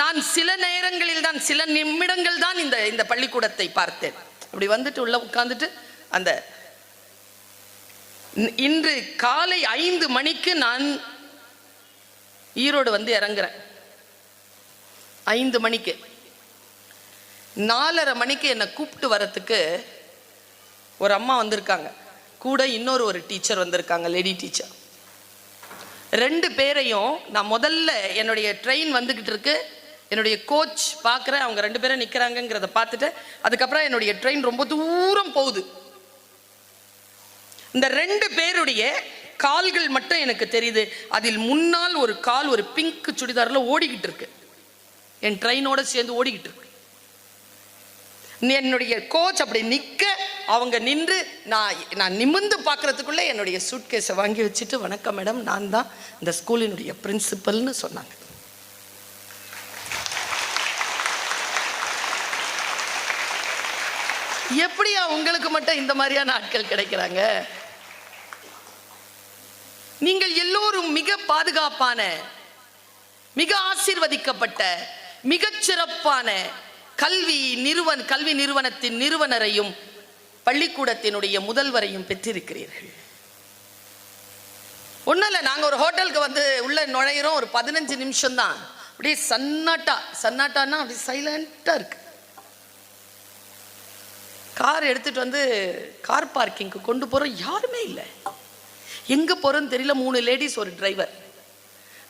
நான் சில நேரங்களில் தான் சில நிமிடங்கள் தான் இந்த இந்த பள்ளிக்கூடத்தை பார்த்தேன். அப்படி வந்துட்டு உள்ள உட்காந்துட்டு அந்த இன்று காலை ஐந்து மணிக்கு நான் ஈரோடு வந்து இறங்குறேன். ஐந்து மணிக்கு. நாலரை மணிக்கு என்னை கூப்பிட்டு வரத்துக்கு ஒரு அம்மா வந்திருக்காங்க. கூட இன்னொரு ஒரு டீச்சர் வந்திருக்காங்க லேடி டீச்சர். ரெண்டு பேரையும் நான் முதல்ல என்னுடைய ட்ரெயின் வந்துக்கிட்டு இருக்கு. என்னுடைய கோச் பார்க்குறேன் அவங்க ரெண்டு பேரும் நிற்கிறாங்கங்கிறத பார்த்துட்டு அதுக்கப்புறம் என்னுடைய ட்ரெயின் ரொம்ப தூரம் போகுது. இந்த ரெண்டு பேருடைய கால்கள் மட்டும் எனக்கு தெரியுது. அதில் முன்னால் ஒரு கால் ஒரு பிங்க் சுடிதாரில் ஓடிக்கிட்டு இருக்கு. என் ட்ரெயினோட சேர்ந்து ஓடிக்கிட்டு இருக்கு. என்னுடைய கோச் அப்படி நிற்க அவங்க நின்று நான் நான் நிமிர்ந்து பார்க்கறதுக்குள்ளே என்னுடைய சூட்கேஸை வாங்கி வச்சுட்டு வணக்கம் மேடம் நான் தான் இந்த ஸ்கூலினுடைய பிரின்சிபல்னு சொன்னாங்க. எப்படியா உங்களுக்கு மட்டும் இந்த மாதிரியான ஆட்கள் கிடைக்கிறாங்க? நீங்கள் எல்லோரும் மிக பாதுகாப்பான மிக ஆசீர்வதிக்கப்பட்ட மிகச் சிறப்பான கல்வி நிறுவன் கல்வி நிறுவனத்தின் நிறுவனரையும் பள்ளிக்கூடத்தினுடைய முதல்வரையும் பெற்றிருக்கிறீர்கள். ஒன்றும் இல்லை நாங்கள் ஒரு ஹோட்டலுக்கு வந்து உள்ள நுழையிறோம் ஒரு பதினஞ்சு நிமிஷம் தான் அப்படியே சன்னாட்டா சன்னாட்டான்னா அப்படி சைலண்ட்டாக இருக்குது கார் எடுத்துட்டு வந்து கார் பார்க்கிங்க்கு கொண்டு போகிறோம் யாருமே இல்லை. எங்கே போகிறோன்னு தெரியல மூணு லேடிஸ் ஒரு டிரைவர்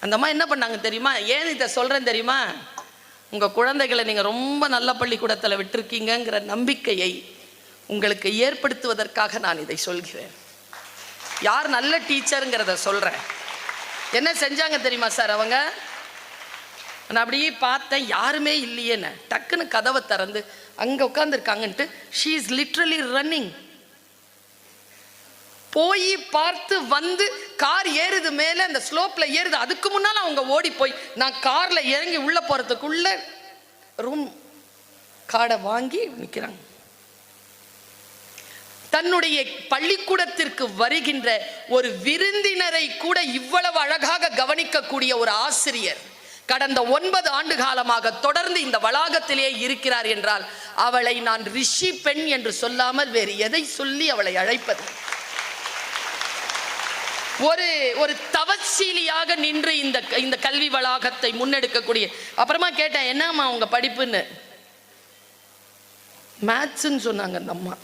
அந்த அம்மா என்ன பண்ணாங்க தெரியுமா? ஏன் இதை சொல்கிறேன் தெரியுமா? உங்கள் குழந்தைகளை நீங்கள் ரொம்ப நல்ல பள்ளிக்கூடத்தில் விட்டிருக்கீங்கங்கிற நம்பிக்கையை உங்களுக்கு ஏற்படுத்துவதற்காக நான் இதை சொல்கிறேன். யார் நல்ல டீச்சருங்கிறத சொல்கிறேன் என்ன செஞ்சாங்க தெரியுமா சார் அவங்க? நான் அப்படியே பார்த்தேன் யாருமே இல்லையேன்னு. டக்குன்னு கதவை திறந்து அங்கே உட்காந்துருக்காங்கன்ட்டு ஷீ இஸ் லிட்ரலி ரன்னிங் போய் பார்த்து வந்து கார் ஏறுது மேலே அந்த ஸ்லோப்பில் ஏறுது. அதுக்கு முன்னால் அவங்க ஓடி போய் நான் காரில் இறங்கி உள்ளே போகிறதுக்குள்ள ரூம் கார்டை வாங்கி நிற்கிறாங்க தன்னுடைய பள்ளிக்கூடத்திற்கு வருகின்ற ஒரு விருந்தினரை கூட இவ்வளவு அழகாக கவனிக்கக்கூடிய ஒரு ஆசிரியர். கடந்த ஒன்பது ஆண்டு காலமாக தொடர்ந்து இந்த வளாகத்திலே இருக்கிறார் என்றால் அவளை நான் ரிஷி பெண் என்று சொல்லாமல் வேறு எதை சொல்லி அவளை அழைப்பது? ஒரு ஒரு தவசீலியாக நின்று இந்த இந்த கல்வி வளாகத்தை முன்னெடுக்கக்கூடிய அப்புறமா கேட்டேன் என்னம்மா உங்க படிப்புன்னு? மேத்ஸ்ன்னு சொன்னாங்க அந்த அம்மா.